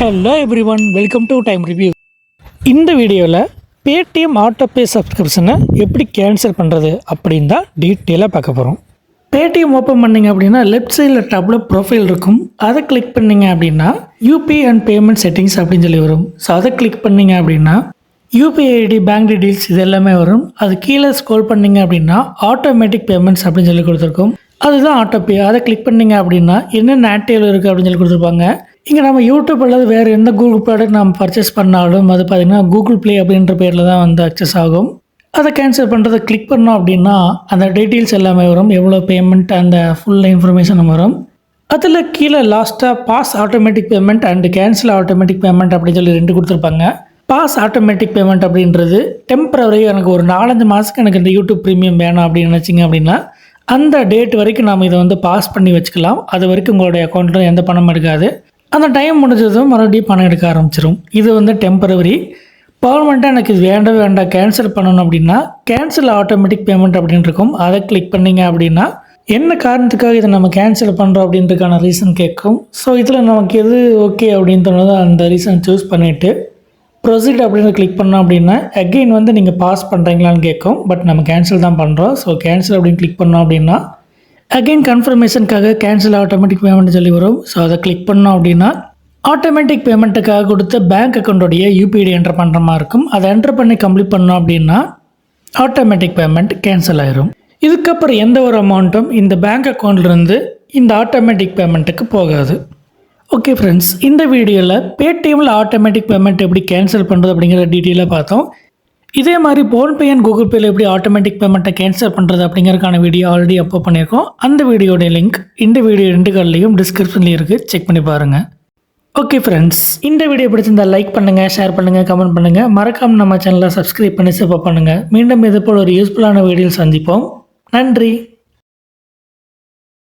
Hello everyone welcome to time review இந்த வீடியோவில் Paytm autopay சப்ஸ்கிரிப்ஷனை எப்படி கேன்சல் பண்ணுறது அப்படின்னு தான் டீட்டெயிலாக பார்க்க போகிறோம் பேடிஎம் ஓப்பன் பண்ணிங்க அப்படின்னா லெஃப்ட் சைடில் டாப்பில் ப்ரொஃபைல் இருக்கும். அதை கிளிக் பண்ணீங்க அப்படின்னா யூபிஐ அண்ட் பேமெண்ட் செட்டிங்ஸ் அப்படின்னு சொல்லி வரும். ஸோ அதை கிளிக் பண்ணீங்க அப்படின்னா யூபிஐ ஐடி பேங்க் டீட்டெயில்ஸ் இது எல்லாமே வரும். அது கீழே ஸ்க்ரோல் பண்ணீங்க அப்படின்னா ஆட்டோமேட்டிக் பேமெண்ட்ஸ் அப்படின்னு சொல்லி கொடுத்துருக்கோம். அதுதான் ஆட்டோபே அதை கிளிக் பண்ணீங்க அப்படின்னா என்னென்ன ஆக்டிவில் இருக்குது அப்படின்னு சொல்லி கொடுத்துருப்பாங்க. இங்கே நம்ம யூடியூப் அல்லது வேறு எந்த கூகுள் ப்ராடக்ட் நம்ம பர்ச்சேஸ் பண்ணாலும் அது பார்த்திங்கன்னா கூகுள் ப்ளே அப்படின்ற பேரில் தான் வந்து அக்சஸ் ஆகும். அதை கேன்சல் பண்ணுறதை கிளிக் பண்ணோம் அப்படின்னா அந்த டீட்டெயில்ஸ் எல்லாமே வரும். எவ்வளோ பேமெண்ட் அந்த ஃபுல் இன்ஃபர்மேஷன் வரும். அதில் கீழே லாஸ்ட்டாக pause automatic payment and cancel automatic payment அப்படின்னு சொல்லி ரெண்டு கொடுத்துருப்பாங்க. பாஸ் ஆட்டோமேட்டிக் பேமெண்ட் அப்படின்றது டெம்பரவரி எனக்கு ஒரு நாலஞ்சு மாதத்துக்கு எனக்கு இந்த யூடியூப் ப்ரீமியம் வேணும் அப்படின்னு நினச்சிங்க அப்படின்னா அந்த டேட் வரைக்கும் நாம் இதை வந்து பாஸ் பண்ணி வச்சுக்கலாம். அது வரைக்கும் உங்களுடைய அக்கௌண்ட்டில் எந்த பணமும் எடுக்காது அந்த டைம் முடிஞ்சதும் மறுபடியும் பணம் எடுக்க ஆரம்பிச்சிடும் இது வந்து டெம்பரவரி பர்மனெண்ட்டாக எனக்கு இது வேண்டவே வேண்டாம் கேன்சல் பண்ணணும் அப்படின்னா கேன்சல் ஆட்டோமேட்டிக் பேமெண்ட் அப்படின்னு இருக்கும். அதை கிளிக் பண்ணீங்க அப்படின்னா என்ன காரணத்துக்காக இதை நம்ம கேன்சல் பண்ணுறோம் அப்படின்றதுக்கான ரீசன் கேட்கும். ஸோ இதில் நமக்கு எது ஓகே அப்படின்னு தோணுதோ அந்த ரீசன் சூஸ் பண்ணிவிட்டு ப்ரொசீட் அப்படின்னு கிளிக் பண்ணோம் அப்படின்னா அகெயின் வந்து நீங்கள் பாஸ் பண்ணுறீங்களான்னு கேட்கும். பட் நம்ம கேன்சல் தான் பண்ணுறோம் ஸோ கேன்சல் அப்படின்னு கிளிக் பண்ணோம் அப்படின்னா அகெயின் கன்ஃபர்மேஷனுக்காக கேன்சல் ஆட்டோமேட்டிக் பேமெண்ட் சொல்லி வரும். ஸோ அதை கிளிக் பண்ணோம் அப்படின்னா ஆட்டோமேட்டிக் பேமெண்ட்டுக்காக கொடுத்த பேங்க் அக்கௌண்ட்டோடைய யூபிஐடி என்டர் பண்ணுற மாதிரி இருக்கும். அதை என்டர் பண்ணி கம்ப்ளீட் பண்ணோம் அப்படின்னா ஆட்டோமேட்டிக் பேமெண்ட் கேன்சல் ஆயிரும். இதுக்கப்புறம் எந்த ஒரு அமௌண்ட்டும் இந்த பேங்க் அக்கௌண்ட்லேருந்து இந்த ஆட்டோமேட்டிக் பேமெண்ட்டுக்கு போகாது. ஓகே ஃப்ரெண்ட்ஸ் இந்த வீடியோவில் பேடிஎம்மில் ஆட்டோமேட்டிக் பேமெண்ட் எப்படி கேன்சல் பண்ணுறது அப்படிங்கிற டீட்டெயிலாக பார்த்தோம். இதே மாதிரி ஃபோன்பே அண்ட் கூகுள் பேயில் எப்படி ஆட்டோமேட்டிக் பேமெண்ட்டை கேன்சல் பண்ணுறது அப்படிங்கிறதுக்கான வீடியோ ஆல்ரெடி அப்போ பண்ணியிருக்கோம். அந்த வீடியோடைய லிங்க் இந்த வீடியோ ரெண்டு கார்ட்லேயும் டிஸ்கிரிப்ஷன்லேயும் இருக்குது செக் பண்ணி பாருங்கள் ஓகே ஃப்ரெண்ட்ஸ் இந்த வீடியோ பிடிச்சிருந்தால் லைக் பண்ணுங்கள் ஷேர் பண்ணுங்கள் கமெண்ட் பண்ணுங்கள் மறக்காம நம்ம சேனலை சப்ஸ்கிரைப் பண்ணி சப்போர்ட் பண்ணுங்கள் மீண்டும் இதே போல் ஒரு யூஸ்ஃபுல்லான வீடியோ சந்திப்போம். நன்றி.